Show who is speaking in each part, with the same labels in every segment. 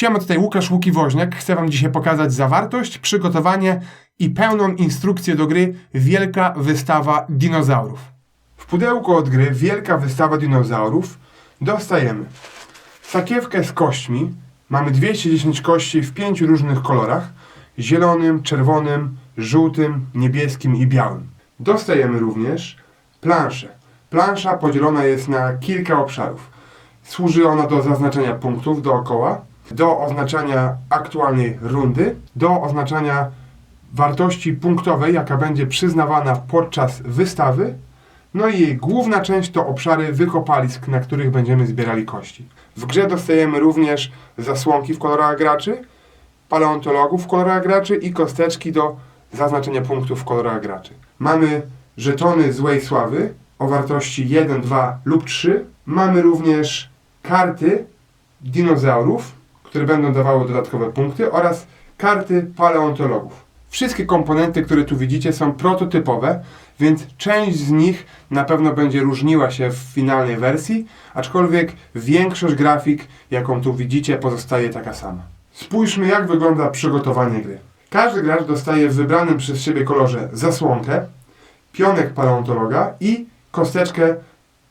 Speaker 1: Siema, tutaj Łukasz Łuki-Woźniak. Chcę Wam dzisiaj pokazać zawartość, przygotowanie i pełną instrukcję do gry Wielka Wystawa Dinozaurów. W pudełku od gry Wielka Wystawa Dinozaurów dostajemy sakiewkę z kośćmi. Mamy 210 kości w pięciu różnych kolorach. Zielonym, czerwonym, żółtym, niebieskim i białym. Dostajemy również planszę. Plansza podzielona jest na kilka obszarów. Służy ona do zaznaczenia punktów dookoła, do oznaczania aktualnej rundy, do oznaczania wartości punktowej, jaka będzie przyznawana podczas wystawy. No i jej główna część to obszary wykopalisk, na których będziemy zbierali kości. W grze dostajemy również zasłonki w kolorach graczy, paleontologów w kolorach graczy i kosteczki do zaznaczenia punktów w kolorach graczy. Mamy żetony złej sławy o wartości 1, 2 lub 3. Mamy również karty dinozaurów, które będą dawały dodatkowe punkty oraz karty paleontologów. Wszystkie komponenty, które tu widzicie są prototypowe, więc część z nich na pewno będzie różniła się w finalnej wersji, aczkolwiek większość grafik, jaką tu widzicie, pozostaje taka sama. Spójrzmy, jak wygląda przygotowanie gry. Każdy gracz dostaje w wybranym przez siebie kolorze zasłonkę, pionek paleontologa i kosteczkę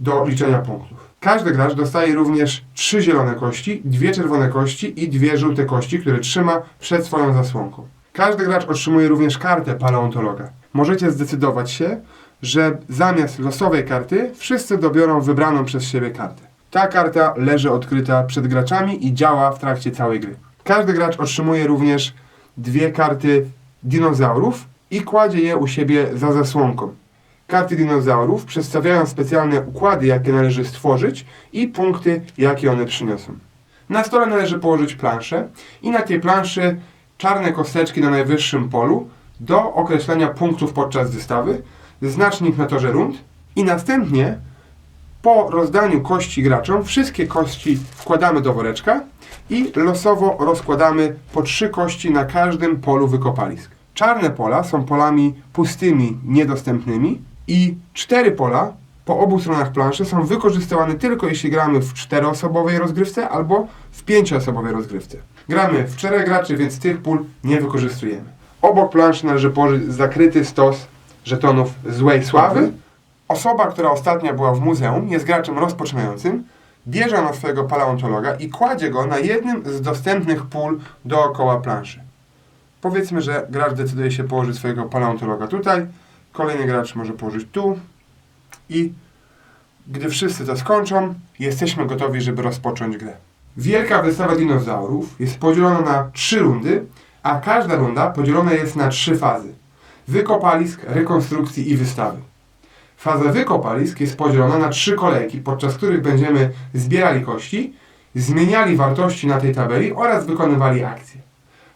Speaker 1: do liczenia punktów. Każdy gracz dostaje również trzy zielone kości, dwie czerwone kości i dwie żółte kości, które trzyma przed swoją zasłonką. Każdy gracz otrzymuje również kartę paleontologa. Możecie zdecydować się, że zamiast losowej karty wszyscy dobiorą wybraną przez siebie kartę. Ta karta leży odkryta przed graczami i działa w trakcie całej gry. Każdy gracz otrzymuje również dwie karty dinozaurów i kładzie je u siebie za zasłonką. Karty dinozaurów przedstawiają specjalne układy, jakie należy stworzyć i punkty, jakie one przyniosą. Na stole należy położyć planszę i na tej planszy czarne kosteczki na najwyższym polu do określenia punktów podczas wystawy, znacznik na torze rund i następnie po rozdaniu kości graczom wszystkie kości wkładamy do woreczka i losowo rozkładamy po trzy kości na każdym polu wykopalisk. Czarne pola są polami pustymi, niedostępnymi i cztery pola po obu stronach planszy są wykorzystywane tylko jeśli gramy w czteroosobowej rozgrywce albo w pięcioosobowej rozgrywce. Gramy w czterech graczy, więc tych pól nie wykorzystujemy. Obok planszy należy położyć zakryty stos żetonów złej sławy. Osoba, która ostatnio była w muzeum, jest graczem rozpoczynającym, bierze na swojego paleontologa i kładzie go na jednym z dostępnych pól dookoła planszy. Powiedzmy, że gracz decyduje się położyć swojego paleontologa tutaj, kolejny gracz może położyć tu i gdy wszyscy to skończą, jesteśmy gotowi, żeby rozpocząć grę. Wielka wystawa dinozaurów jest podzielona na trzy rundy, a każda runda podzielona jest na trzy fazy. Wykopalisk, rekonstrukcji i wystawy. Faza wykopalisk jest podzielona na trzy kolejki, podczas których będziemy zbierali kości, zmieniali wartości na tej tabeli oraz wykonywali akcje.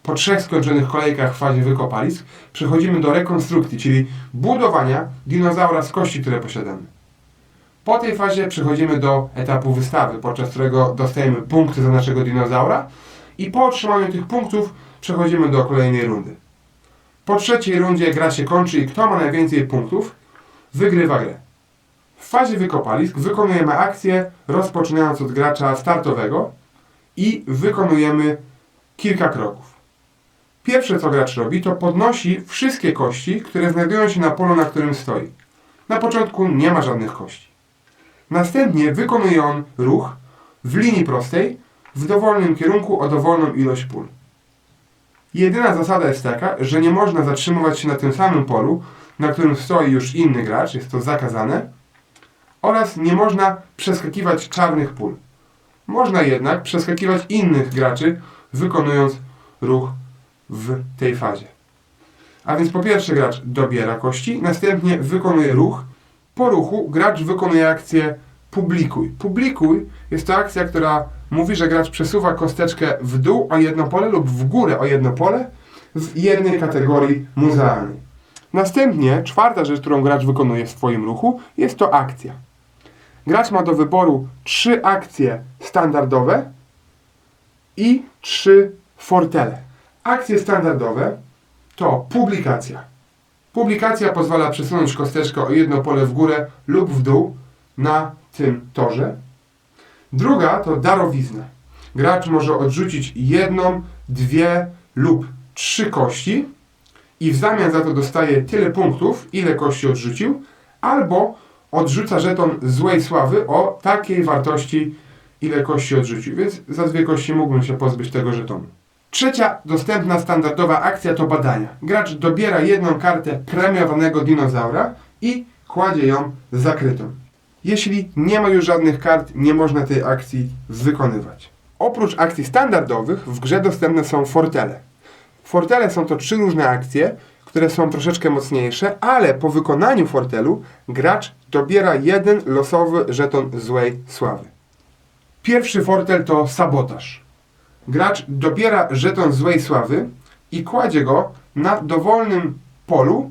Speaker 1: Po trzech skończonych kolejkach w fazie wykopalisk przechodzimy do rekonstrukcji, czyli budowania dinozaura z kości, które posiadamy. Po tej fazie przechodzimy do etapu wystawy, podczas którego dostajemy punkty za naszego dinozaura i po otrzymaniu tych punktów przechodzimy do kolejnej rundy. Po trzeciej rundzie gra się kończy i kto ma najwięcej punktów, wygrywa grę. W fazie wykopalisk wykonujemy akcję rozpoczynając od gracza startowego i wykonujemy kilka kroków. Pierwsze co gracz robi to podnosi wszystkie kości, które znajdują się na polu, na którym stoi. Na początku nie ma żadnych kości. Następnie wykonuje on ruch w linii prostej w dowolnym kierunku o dowolną ilość pól. Jedyna zasada jest taka, że nie można zatrzymywać się na tym samym polu, na którym stoi już inny gracz, jest to zakazane, oraz nie można przeskakiwać czarnych pól. Można jednak przeskakiwać innych graczy, wykonując ruch w tej fazie. A więc po pierwsze gracz dobiera kości, następnie wykonuje ruch. Po ruchu gracz wykonuje akcję publikuj. Publikuj jest to akcja, która mówi, że gracz przesuwa kosteczkę w dół o jedno pole lub w górę o jedno pole w jednej kategorii muzealnej. Następnie czwarta rzecz, którą gracz wykonuje w swoim ruchu, jest to akcja. Gracz ma do wyboru trzy akcje standardowe i trzy fortele. Akcje standardowe to publikacja. Publikacja pozwala przesunąć kosteczkę o jedno pole w górę lub w dół na tym torze. Druga to darowizna. gracz może odrzucić jedną, dwie lub trzy kości i w zamian za to dostaje tyle punktów, ile kości odrzucił, albo odrzuca żeton złej sławy o takiej wartości, ile kości odrzucił. Więc za dwie kości mógłbym się pozbyć tego żetonu. Trzecia dostępna standardowa akcja to badania. Gracz dobiera jedną kartę premiowanego dinozaura i kładzie ją zakrytą. Jeśli nie ma już żadnych kart, nie można tej akcji wykonywać. Oprócz akcji standardowych w grze dostępne są fortele. Fortele są to trzy różne akcje, które są troszeczkę mocniejsze, ale po wykonaniu fortelu gracz dobiera jeden losowy żeton złej sławy. Pierwszy fortel to sabotaż. Gracz dobiera żeton złej sławy i kładzie go na dowolnym polu,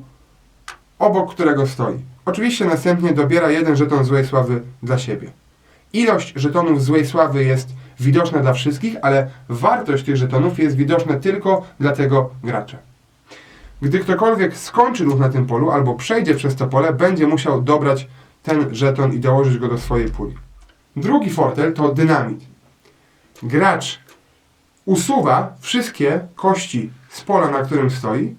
Speaker 1: obok którego stoi. Oczywiście następnie dobiera jeden żeton złej sławy dla siebie. Ilość żetonów złej sławy jest widoczna dla wszystkich, ale wartość tych żetonów jest widoczna tylko dla tego gracza. Gdy ktokolwiek skończy ruch na tym polu albo przejdzie przez to pole, będzie musiał dobrać ten żeton i dołożyć go do swojej puli. Drugi fortel to dynamit. Gracz usuwa wszystkie kości z pola, na którym stoi,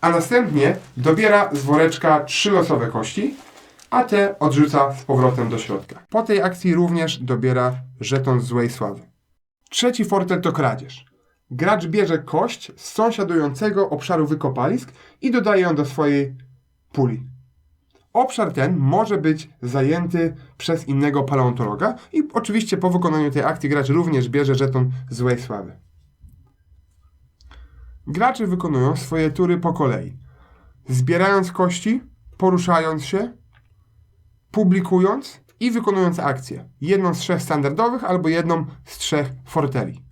Speaker 1: a następnie dobiera z woreczka trzy losowe kości, a te odrzuca z powrotem do środka. Po tej akcji również dobiera żeton złej sławy. Trzeci fortel to kradzież. Gracz bierze kość z sąsiadującego obszaru wykopalisk i dodaje ją do swojej puli. Obszar ten może być zajęty przez innego paleontologa i oczywiście po wykonaniu tej akcji gracz również bierze żeton złej sławy. Gracze wykonują swoje tury po kolei, zbierając kości, poruszając się, publikując i wykonując akcje. Jedną z trzech standardowych albo jedną z trzech forteli.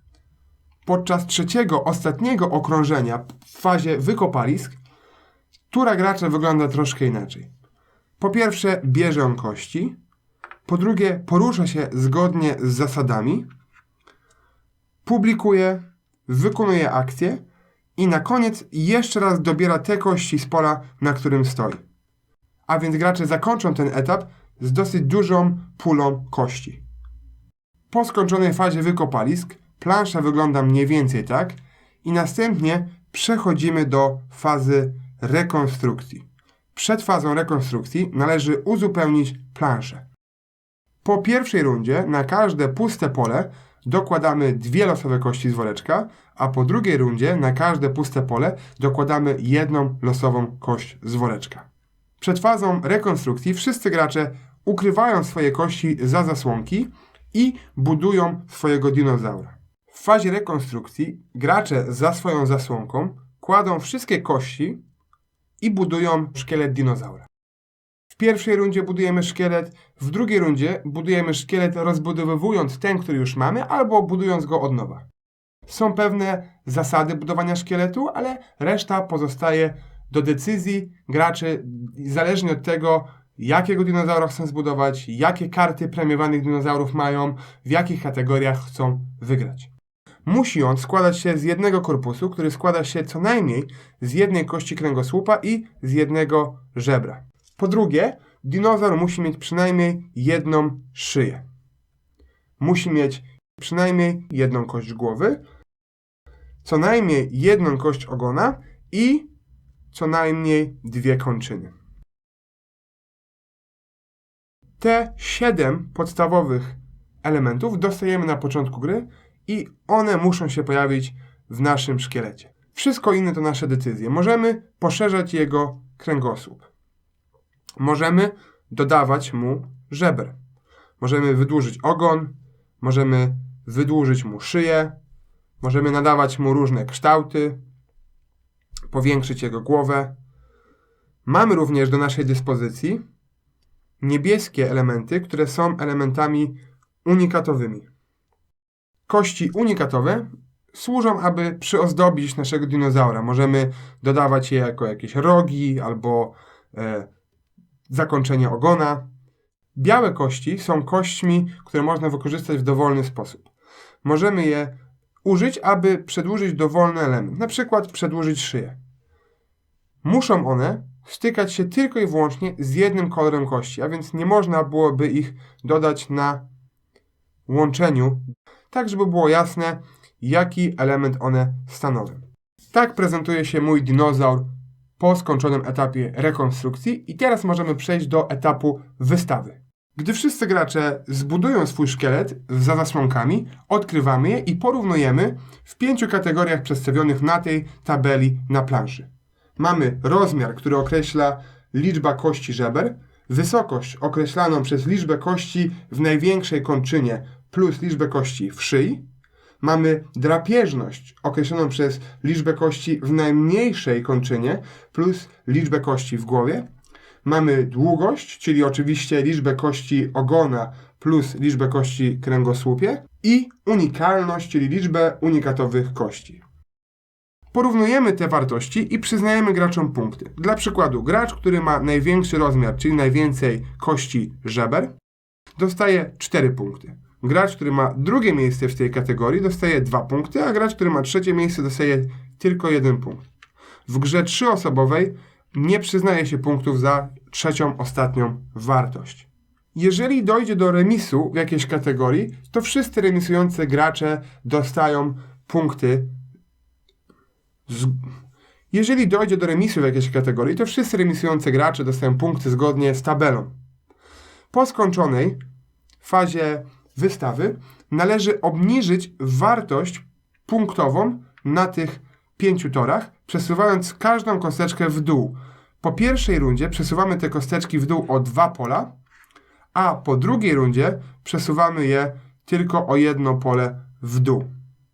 Speaker 1: Podczas trzeciego, ostatniego okrążenia w fazie wykopalisk, tura gracza wygląda troszkę inaczej. Po pierwsze, bierze on kości. Po drugie, porusza się zgodnie z zasadami. Publikuje, wykonuje akcje. I na koniec jeszcze raz dobiera te kości z pola, na którym stoi. A więc gracze zakończą ten etap z dosyć dużą pulą kości. Po skończonej fazie wykopalisk plansza wygląda mniej więcej tak i następnie przechodzimy do fazy rekonstrukcji. Przed fazą rekonstrukcji należy uzupełnić planszę. Po pierwszej rundzie na każde puste pole dokładamy dwie losowe kości z woreczka, a po drugiej rundzie na każde puste pole dokładamy jedną losową kość z woreczka. Przed fazą rekonstrukcji wszyscy gracze ukrywają swoje kości za zasłonki i budują swojego dinozaura. W fazie rekonstrukcji gracze za swoją zasłonką kładą wszystkie kości i budują szkielet dinozaura. W pierwszej rundzie budujemy szkielet, w drugiej rundzie budujemy szkielet rozbudowywując ten, który już mamy, albo budując go od nowa. Są pewne zasady budowania szkieletu, ale reszta pozostaje do decyzji graczy, zależnie od tego, jakiego dinozaura chcą zbudować, jakie karty premiowanych dinozaurów mają, w jakich kategoriach chcą wygrać. Musi on składać się z jednego korpusu, który składa się co najmniej z jednej kości kręgosłupa i z jednego żebra. Po drugie, dinozaur musi mieć przynajmniej jedną szyję. Musi mieć przynajmniej jedną kość głowy, co najmniej jedną kość ogona i co najmniej dwie kończyny. Te siedem podstawowych elementów dostajemy na początku gry i one muszą się pojawić w naszym szkielecie. Wszystko inne to nasze decyzje. Możemy poszerzać jego kręgosłup. Możemy dodawać mu żeber. Możemy wydłużyć ogon, możemy wydłużyć mu szyję, możemy nadawać mu różne kształty, powiększyć jego głowę. Mamy również do naszej dyspozycji niebieskie elementy, które są elementami unikatowymi. Kości unikatowe służą, aby przyozdobić naszego dinozaura. Możemy dodawać je jako jakieś rogi albo e, zakończenie ogona. Białe kości są kośćmi, które można wykorzystać w dowolny sposób. Możemy je użyć, aby przedłużyć dowolny element, na przykład przedłużyć szyję. Muszą one stykać się tylko i wyłącznie z jednym kolorem kości, a więc nie można byłoby ich dodać na łączeniu. Tak żeby było jasne, jaki element one stanowią. Tak prezentuje się mój dinozaur po skończonym etapie rekonstrukcji i teraz możemy przejść do etapu wystawy. Gdy wszyscy gracze zbudują swój szkielet za zasłonkami, odkrywamy je i porównujemy w pięciu kategoriach przedstawionych na tej tabeli na planszy. Mamy rozmiar, który określa liczba kości żeber, wysokość określaną przez liczbę kości w największej kończynie plus liczbę kości w szyi, mamy drapieżność określoną przez liczbę kości w najmniejszej kończynie plus liczbę kości w głowie. Mamy długość, czyli oczywiście liczbę kości ogona plus liczbę kości kręgosłupie i unikalność, czyli liczbę unikatowych kości. Porównujemy te wartości i przyznajemy graczom punkty. Dla przykładu, gracz, który ma największy rozmiar, czyli najwięcej kości żeber, dostaje 4 punkty. Gracz, który ma drugie miejsce w tej kategorii, dostaje 2 punkty, a gracz, który ma trzecie miejsce, dostaje tylko 1 punkt. W grze trzyosobowej nie przyznaje się punktów za trzecią, ostatnią wartość. Jeżeli dojdzie do remisu w jakiejś kategorii, to wszyscy remisujący gracze dostają punkty. Z... Jeżeli dojdzie do remisu w jakiejś kategorii, to wszyscy remisujący gracze dostają punkty zgodnie z tabelą. Po skończonej fazie wystawy należy obniżyć wartość punktową na tych pięciu torach, przesuwając każdą kosteczkę w dół. Po pierwszej rundzie przesuwamy te kosteczki w dół o dwa pola, a po drugiej rundzie przesuwamy je tylko o jedno pole w dół.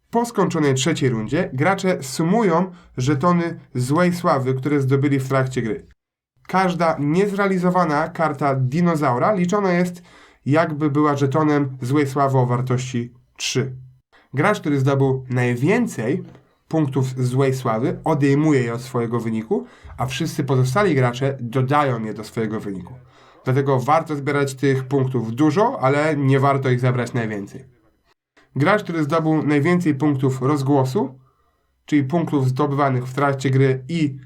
Speaker 1: Po skończonej trzeciej rundzie gracze sumują żetony złej sławy, które zdobyli w trakcie gry. Każda niezrealizowana karta dinozaura liczona jest jakby była żetonem złej sławy o wartości 3. Gracz, który zdobył najwięcej punktów złej sławy, odejmuje je od swojego wyniku, a wszyscy pozostali gracze dodają je do swojego wyniku. Dlatego warto zbierać tych punktów dużo, ale nie warto ich zabrać najwięcej. Gracz, który zdobył najwięcej punktów rozgłosu, czyli punktów zdobywanych w trakcie gry i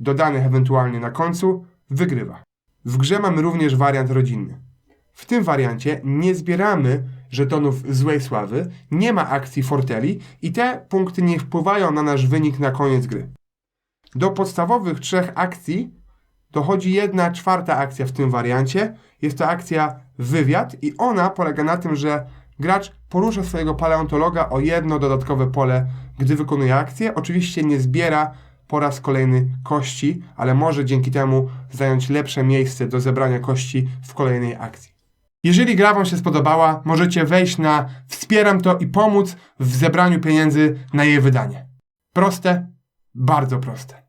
Speaker 1: dodanych ewentualnie na końcu, wygrywa. W grze mamy również wariant rodzinny. W tym wariancie nie zbieramy żetonów złej sławy, nie ma akcji forteli i te punkty nie wpływają na nasz wynik na koniec gry. Do podstawowych trzech akcji dochodzi jedna czwarta akcja w tym wariancie. Jest to akcja wywiad i ona polega na tym, że gracz porusza swojego paleontologa o jedno dodatkowe pole, gdy wykonuje akcję. Oczywiście nie zbiera po raz kolejny kości, ale może dzięki temu zająć lepsze miejsce do zebrania kości w kolejnej akcji. Jeżeli gra Wam się spodobała, możecie wejść na Wspieram to i pomóc w zebraniu pieniędzy na jej wydanie. Proste, bardzo proste.